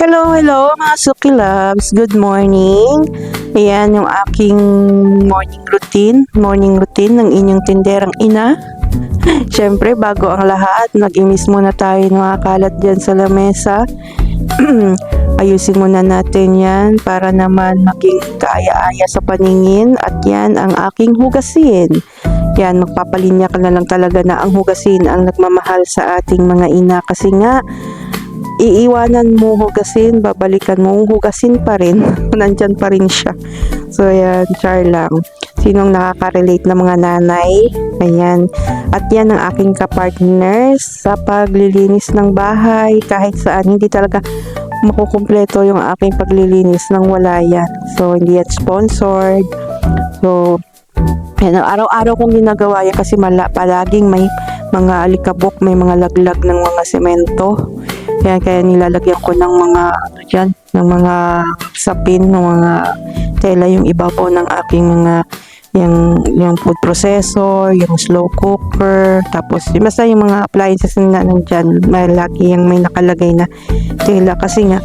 Hello, hello mga Suki Loves. Good morning. Ayan yung aking morning routine. Morning routine ng inyong tinderang ina. Siyempre, bago ang lahat, nag-imis muna tayo ng mga kalat dyan sa lamesa. Ayusin muna natin yan para naman maging kaaya-aya sa paningin. At yan ang aking hugasin. Yan, magpapalinya ka na lang talaga na ang hugasin ang nagmamahal sa ating mga ina. Kasi nga, iiwanan mo hugasin, babalikan mo hugasin pa rin. Nandyan pa rin siya. So, ayan, char lang. Sinong nakaka-relate na mga nanay? Ayan. At yan ang aking kapartners sa paglilinis ng bahay. Kahit saan, hindi talaga makukumpleto yung aking paglilinis ng wala yan. So, hindi yan sponsored. So, yan, araw-araw kong ginagawa yan kasi mala, palaging may mga alikabok, may mga laglag ng mga semento. Kaya, kaya nilalagyan ko ng mga, ano dyan, ng mga sapin, ng mga tela yung ibabaw ng aking mga yung, yung food processor, yung slow cooker, tapos yung basta yung mga appliances na nandyan, may lagi yung may nakalagay na tela. Kasi nga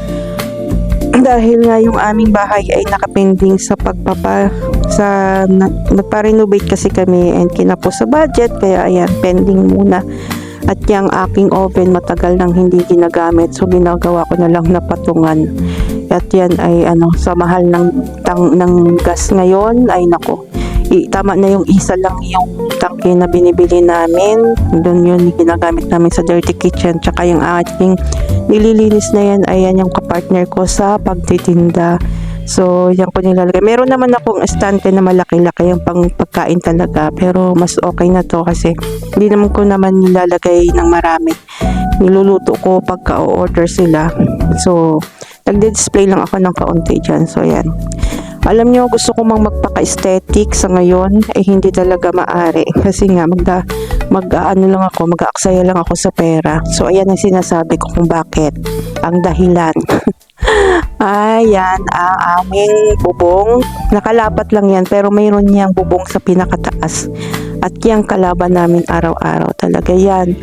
dahil nga yung aming bahay ay nakapending sa pagpapa sa na, nagpa-renovate kasi kami and kinapos sa budget kaya ayan pending muna at yung aking oven matagal nang hindi ginagamit so ginagawa ko na lang na patungan. At yan ay ano sa mahal ng tang ng gas ngayon ay nako i, tama na yung isa lang yung tangke na binibili namin. Doon yun ginagamit namin sa dirty kitchen tsaka yung ating nililinis na yan ay yan yung kapartner ko sa pagtitinda So, yan ko nilalagay. Meron naman akong estante na malaki-laki yung pang pagkain talaga. Pero mas okay na to kasi hindi naman ko naman nilalagay ng marami. Niluluto ko pagka order sila. So, nagde-display lang ako ng kaunti dyan. So, yan. Alam nyo, gusto ko mang magpaka-aesthetic sa ngayon, eh hindi talaga maari. Kasi nga, magda, mag ano lang ako, mag-aaksaya lang ako sa pera. So, ayan ang sinasabi ko kung bakit. Ang dahilan. Ayan, ang aming bubong. Nakalapat lang yan, pero mayroon niyang bubong sa pinakataas. At yung kalaban namin araw-araw talaga yan.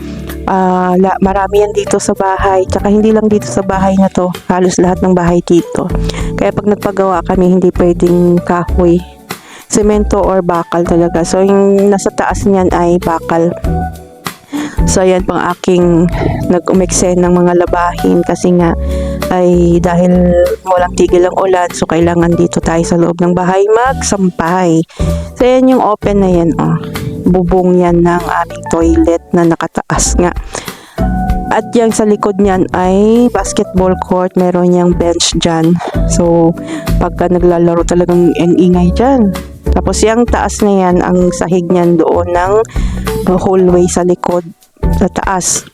La, marami yan dito sa bahay. Tsaka hindi lang dito sa bahay na to. Halos lahat ng bahay dito. Kaya pag nagpagawa kami, hindi pwedeng kahoy. Semento or bakal talaga. So, yung nasa taas niyan ay bakal. So, ayan pang aking nag-umekse ng mga labahin kasi nga ay dahil walang tigil ang ulan so kailangan dito tayo sa loob ng bahay magsampay. So, ayan yung open na yan, oh. Bubong yan ng aming toilet na nakataas nga. At yung sa likod niyan ay basketball court. Meron niyang bench dyan. So, pagka naglalaro talagang ang ingay dyan. Tapos yung taas na yan, ang sahig niyan doon ng hallway sa likod, sa taas.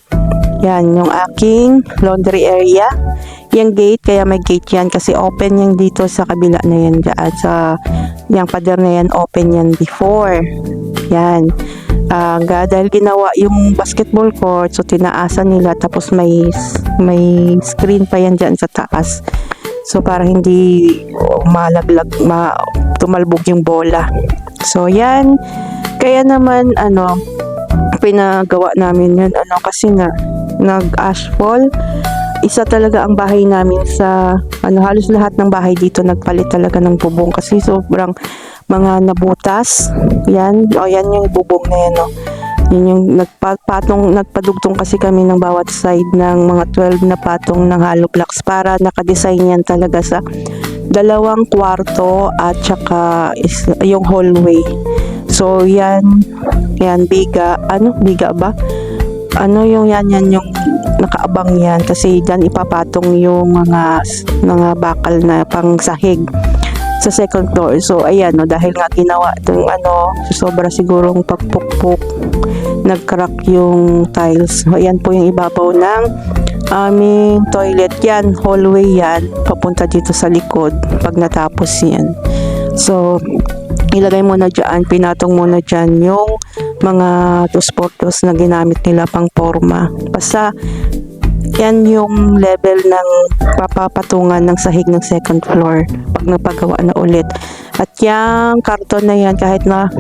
Yan, yung aking laundry area. Yung gate, kaya may gate yan kasi open yung dito sa kabila na yan dyan. Sa yung pader na yan, open yan before. Yan. Ga- dahil ginawa yung basketball court, so tinaasan nila tapos may may screen pa yan dyan sa taas. So para hindi malaglag, ma, tumalbog yung bola. So yan. Kaya naman ano pinagawa namin yun ano kasi nga nag-ashfall. Isa talaga ang bahay namin sa ano halos lahat ng bahay dito nagpalit talaga ng bubong kasi sobrang mga nabutas. Yan. O yan yung bubong na yan o. Yun yung nagpatong nagpadugtong kasi kami ng bawat side ng mga 12 na patong ng hollow blocks para nakadesign yan talaga sa dalawang kwarto at saka is, yung hallway. So yan. Yan biga. Ano? Biga ba ano yung yan yan yung nakaabang yan kasi dyan ipapatong yung mga mga bakal na pang sahig sa second floor. So ayan no dahil nga ginawa itong ano sobra sigurong pagpukpok nag-crack yung tiles. So ayan po yung ibabaw ng aming toilet yan, hallway yan, papunta dito sa likod pag natapos yan. So ilagay mo na dyan, pinatong mo na dyan yung mga dos-portos na ginamit nila pang forma. Basta yan yung level ng papapatungan ng sahig ng second floor pag napagawa na ulit. At yung karton na yan, kahit na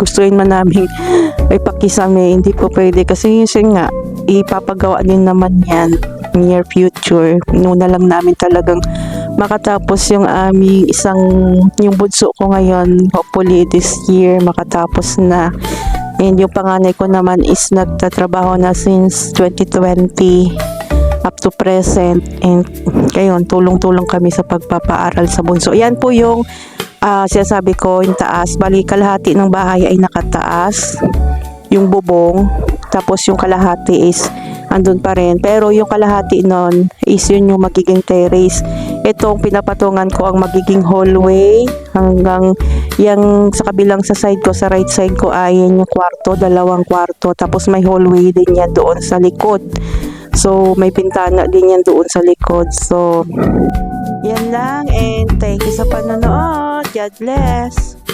gustuin man namin ay pakisame, hindi po pwede kasi yun nga, ipapagawa din naman yan near future. Nuna lang namin talagang makatapos yung aming isang, yung bunso ko ngayon, hopefully this year makatapos na. And yung panganay ko naman is nagtatrabaho na since 2020 up to present and kayon tulong-tulong kami sa pagpapaaral sa bunso. Yan po yung ah sinasabi ko yung taas. Bali kalahati ng bahay ay nakataas. Yung bubong. Tapos yung kalahati is andun pa rin. Pero yung kalahati nun is yun yung magiging terrace. Itong pinapatungan ko ang magiging hallway hanggang yung sa kabilang sa side ko, sa right side ko ay yan yung kwarto, dalawang kwarto. Tapos may hallway din yan doon sa likod. So, may pintana din yan doon sa likod. So, yan lang and thank you sa panonood. God bless.